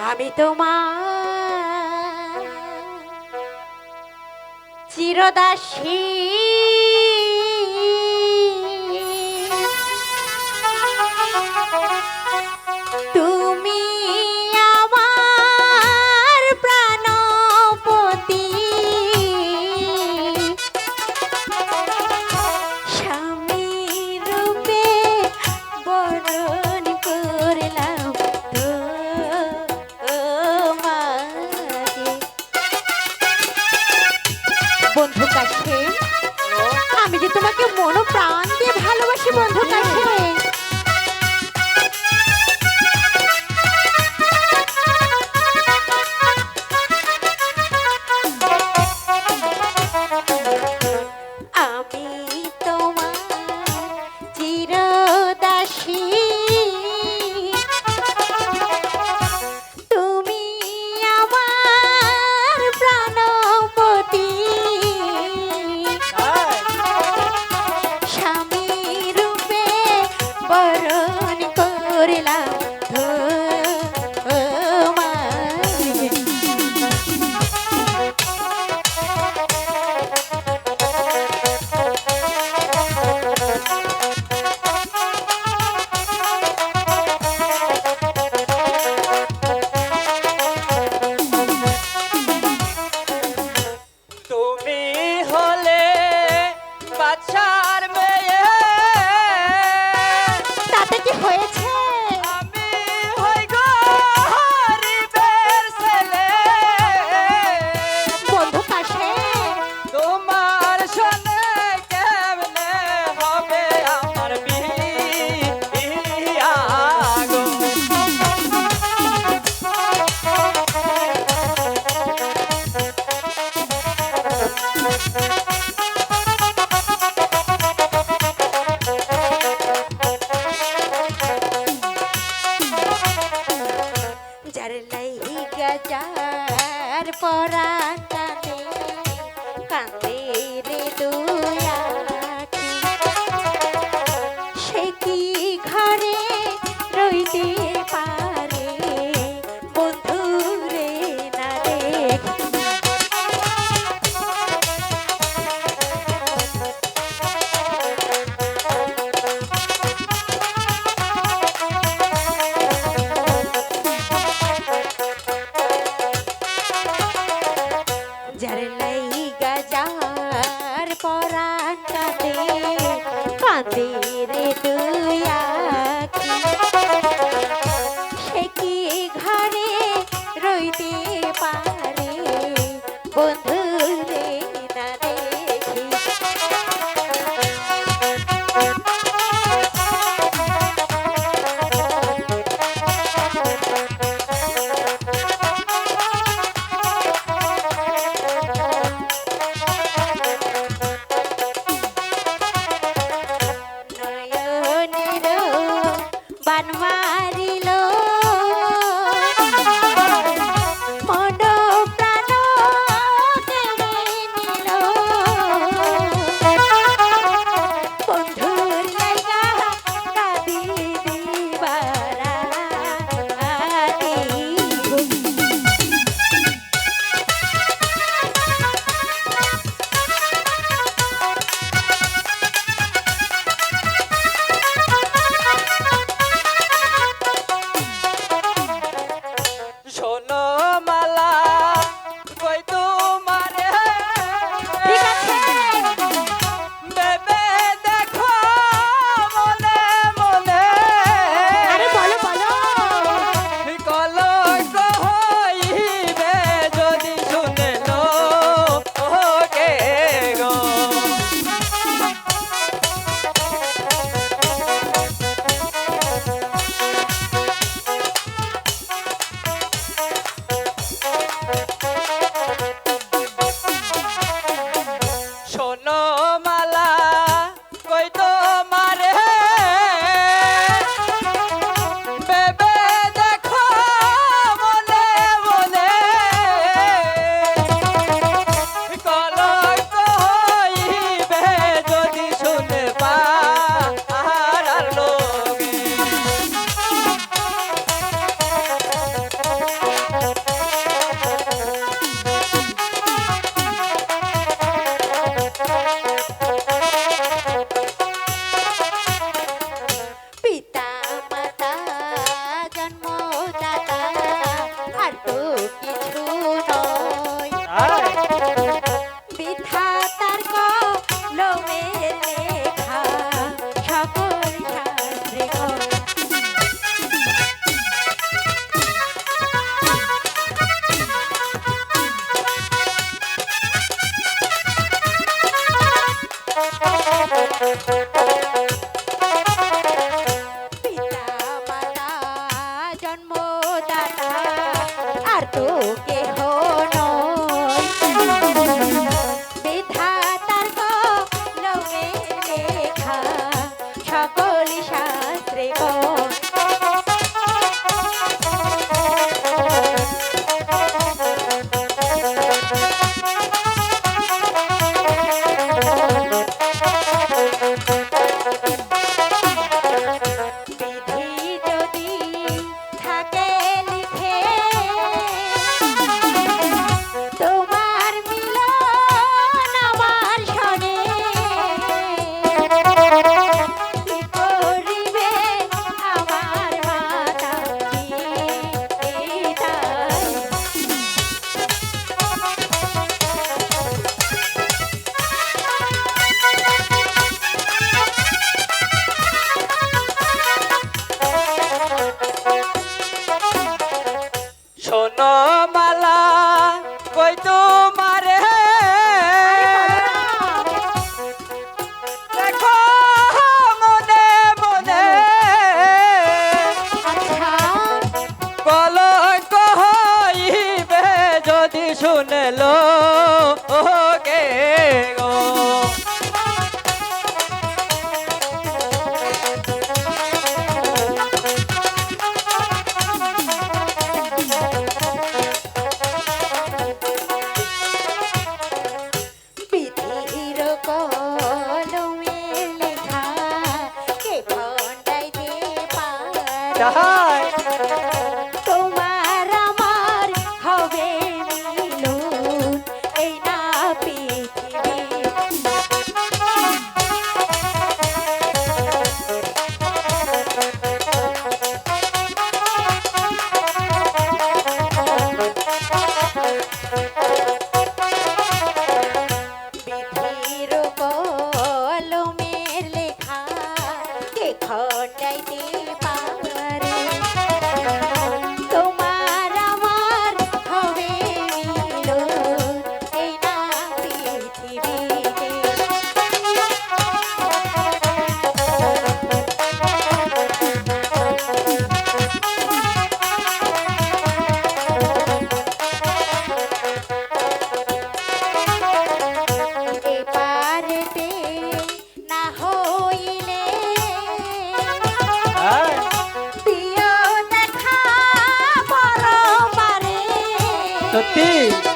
আমি তোমার চিরদাসী বাজার পরাতাতে কাঁদে রে দুয়াকি সে কি ঘরে রইতে চাঁদের তুই সে কি ঘরে রইতে পারে? বন্ধু Sharan Mo. তোকে পারে সত্যি?